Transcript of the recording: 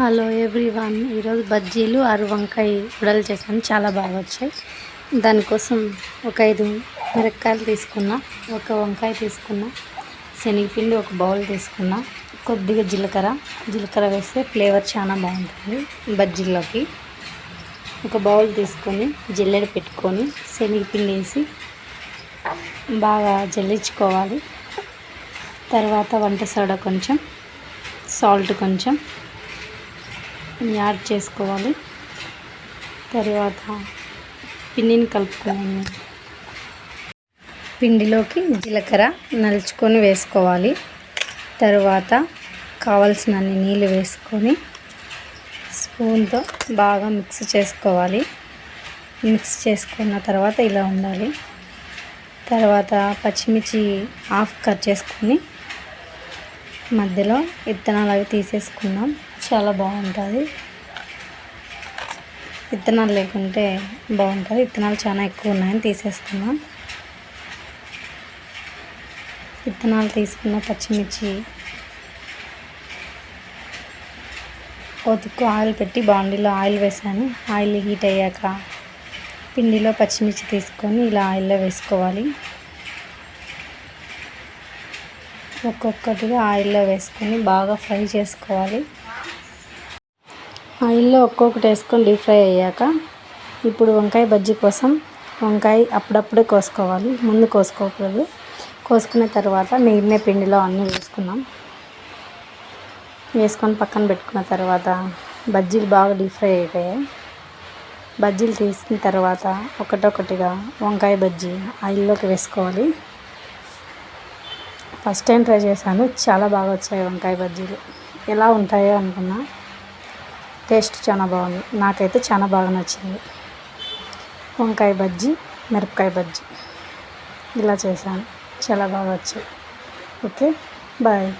Hello everyone ఈరోజు బజ్జీలు ఆరు వంకాయ ఉడలు చేశాను. చాలా బాగా వచ్చాయి. దానికోసం ఒక ఐదు మిరపకాయలు తీసుకున్నా ఒక వంకాయ తీసుకున్నా శనగపిండి ఒక బౌల్ తీసుకున్నా కొద్దిగా జీలకర్ర. జీలకర్ర వేస్తే ఫ్లేవర్ చాలా బాగుంటుంది బజ్జీల్లోకి. ఒక బౌల్ తీసుకొని జల్లెడ పెట్టుకొని శనగపిండి వేసి బాగా జల్లించుకోవాలి. తర్వాత వంట సోడా కొంచెం సాల్ట్ కొంచెం యాడ్ చేసుకోవాలి. తర్వాత పిండిని కలుపుకోవాలి పిండిలోకి జీలకర్ర నలుచుకొని వేసుకోవాలి. తర్వాత కావలసినన్ని నీళ్ళు వేసుకొని స్పూన్తో బాగా మిక్స్ చేసుకోవాలి. మిక్స్ చేసుకున్న తర్వాత ఇలా ఉండాలి. తర్వాత పచ్చిమిర్చి హాఫ్ కట్ చేసుకొని మధ్యలో విత్తనాలు అవి తీసేసుకున్నాం చాలా బాగుంటుంది. విత్తనాలు లేకుంటే బాగుంటుంది. విత్తనాలు చాలా ఎక్కువ ఉన్నాయని తీసేస్తున్నాం. విత్తనాలు తీసుకున్న పచ్చిమిర్చి ఒతుక్కు ఆయిల్ పెట్టి బాండీలో ఆయిల్ వేసాను. ఆయిల్ హీట్ అయ్యాక పిండిలో పచ్చిమిర్చి తీసుకొని ఇలా ఆయిల్లో వేసుకోవాలి. ఒక్కొక్కటిగా ఆయిల్లో వేసుకొని బాగా ఫ్రై చేసుకోవాలి. ఆయిల్లో ఒక్కొక్కటి వేసుకొని డీప్ ఫ్రై అయ్యాక ఇప్పుడు వంకాయ బజ్జీ కోసం వంకాయ అప్పుడప్పుడే కోసుకోవాలి. ముందు కోసుకోకూడదు. కోసుకున్న తర్వాత మిగిలిన పిండిలో అన్నీ వేసుకున్నాం. వేసుకొని పక్కన పెట్టుకున్న తర్వాత బజ్జీలు బాగా డీప్ ఫ్రై అయిపోయాయి. బజ్జీలు తీసిన తర్వాత ఒకటొకటిగా వంకాయ బజ్జీ ఆయిల్లోకి వేసుకోవాలి. ఫస్ట్ టైం ట్రై చేశాను. చాలా బాగా వచ్చాయి వంకాయ బజ్జీలు. ఎలా ఉంటాయో అనుకున్నా. టేస్ట్ చాలా బాగుంది. నాకైతే చాలా బాగా నచ్చింది. వంకాయ బజ్జీ మిరపకాయ బజ్జీ. ఇలా చేశాను. చాలా బాగా వచ్చాయి. ఓకే. బాయ్.